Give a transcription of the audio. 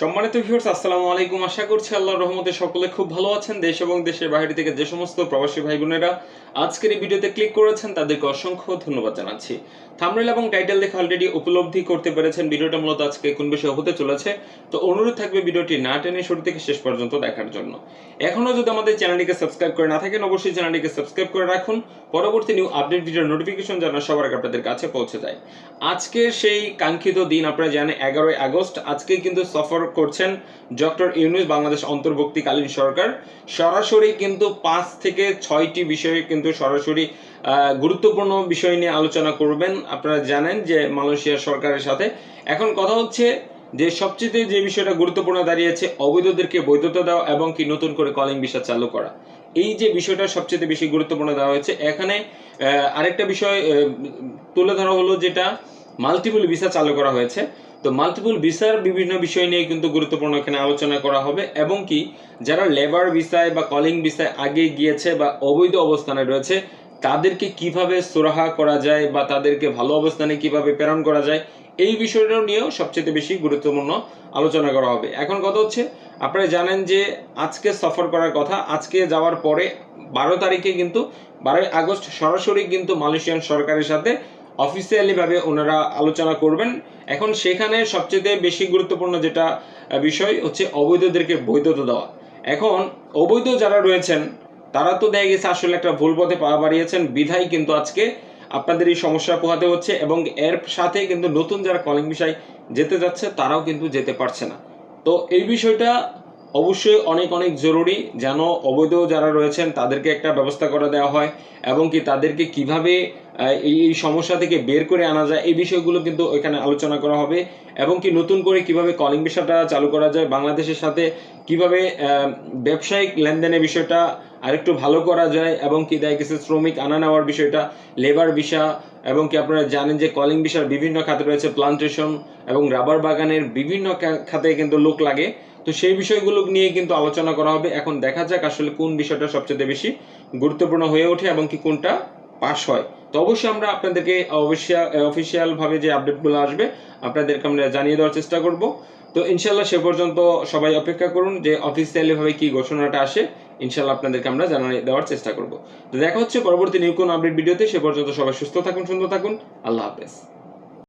সম্মানিত ভিউয়ার্স আসসালামু আলাইকুম। আশা করছি আল্লাহর রহমতে সকলে খুব ভালো আছেন। দেশ এবং দেশের বাইরে থেকে যে সমস্ত প্রবাসী ভাই বোনেরা আজকের এই ভিডিওতে ক্লিক করেছেন, তাদেরকে অসংখ্য ধন্যবাদ জানাচ্ছি। থামরেল এবং টাইটেল দেখে অলরেডি উপলব্ধি করতে পেরেছেন ভিডিওটা মূলত আজকে কোন বিষয়ে হতে চলেছে। তো অনুরোধ থাকবে ভিডিওটি না টেনে শুরু থেকে শেষ পর্যন্ত দেখার জন্য। এখনও যদি আমাদের চ্যানেলটিকে সাবস্ক্রাইব করে না থাকেন, অবশ্যই চ্যানেলটিকে সাবস্ক্রাইব করে রাখুন। পরবর্তী নিউ আপডেট ভিডিওর নোটিফিকেশন যেন সবার আগে আপনাদের কাছে পৌঁছে যায়। আজকে সেই কাঙ্ক্ষিত দিন আপনারা জানেন, এগারোই আগস্ট। আজকে কিন্তু সফর করছেন ডক্টর ইউনুস, বাংলাদেশ অন্তর্বর্তীকালীন সরকার। সরাসরি কিন্তু পাঁচ থেকে ছয়টি বিষয়ে কিন্তু সরাসরি গুরুত্বপূর্ণ বিষয় নিয়ে আলোচনা করবেন। আপনারা জানেন যে মালয়েশিয়া সরকারের সাথে। এখন কথা হচ্ছে যে সবচেয়ে যে বিষয়টা গুরুত্বপূর্ণ দাঁড়িয়েছে, অবৈধদেরকে বৈধতা দেওয়া এবং কি নতুন করে কলিং ভিসা চালু করা। এই যে বিষয়টা সবচেয়ে বেশি গুরুত্বপূর্ণ দেওয়া হয়েছে। এখানে আরেকটা বিষয় তুলে ধরা হলো যেটা, মাল্টিপল ভিসা চালু করা হয়েছে। তো মাল্টিপল ভিসার বিভিন্ন বিষয় নিয়ে কিন্তু গুরুত্বপূর্ণ এখানে আলোচনা করা হবে, এবং কি যারা লেবার ভিসায় বা কলিং ভিসায় আগে গিয়েছে বা অবৈধ অবস্থানে রয়েছে, তাদেরকে কীভাবে সুরাহা করা যায় বা তাদেরকে ভালো অবস্থানে কীভাবে প্রেরণ করা যায়, এই বিষয়টা নিয়েও সবচেয়ে বেশি গুরুত্বপূর্ণ আলোচনা করা হবে। এখন কথা হচ্ছে, আপনারা জানেন যে আজকে সফর করার কথা, আজকে যাওয়ার পরে বারো তারিখে কিন্তু, বারোই আগস্ট সরাসরি কিন্তু মালয়েশিয়ান সরকারের সাথে অফিসিয়ালি ভাবে ওনারা আলোচনা করবেন। এখন সেখানে সবচেয়ে বেশি গুরুত্বপূর্ণ যেটা বিষয় হচ্ছে অবৈধদেরকে বৈধতা দেওয়া। এখন অবৈধ যারা রয়েছেন, তারা তো দেখা গেছে আসলে একটা ভুল পথে পা বাড়িয়েছেন। বিধায় কিন্তু আজকে আপনাদের এই সমস্যা পোহাতে হচ্ছে এবং এর সাথে কিন্তু নতুন যারা কলিং বিষয় যেতে যাচ্ছে, তারাও কিন্তু যেতে পারছে না। তো এই বিষয়টা অবশ্যই অনেক অনেক জরুরি যেন অবৈধ যারা রয়েছেন তাদেরকে একটা ব্যবস্থা করে দেওয়া হয় এবং কি তাদেরকে কীভাবে এই সমস্যা থেকে বের করে আনা যায় এই বিষয়গুলো কিন্তু এখানে আলোচনা করা হবে এবং কি নতুন করে কীভাবে কলিং বিষয়টা চালু করা যায়, বাংলাদেশের সাথে কীভাবে ব্যবসায়িক লেনদেনের বিষয়টা আরেকটু ভালো করা যায় এবং কি দেখা গেছে শ্রমিক আনা নেওয়ার বিষয়টা লেবার ভিসা এবং কি আপনারা জানেন যে কলিং বিষয়ের বিভিন্ন খাতে রয়েছে প্লান্টেশন এবং রাবার বাগানের বিভিন্ন খাতে কিন্তু লোক লাগে। তো সেই বিষয়গুলো নিয়ে কিন্তু আলোচনা করা হবে। এখন দেখা যাক আসলে কোন বিষয়টা সবচেয়ে বেশি গুরুত্বপূর্ণ হয়ে ওঠে এবং কি কোনটা পাস হয়। তো অবশ্যই আমরা আপনাদেরকে অফিসিয়াল ভাবে যে আপডেটগুলো আসবে, আপনাদেরকে আমরা জানিয়ে দেওয়ার চেষ্টা করব। তো ইনশাল্লাহ সে পর্যন্ত সবাই অপেক্ষা করুন যে ভাবে কি ঘোষণাটা আসে ইনশাল্লাহ আপনাদেরকে আমরা জানিয়ে দেওয়ার চেষ্টা করব। তো দেখা হচ্ছে পরবর্তী নিউ কোন আপডেট ভিডিওতে সে পর্যন্ত সবাই সুস্থ থাকুন, সুন্দর থাকুন। আল্লাহ হাফেজ।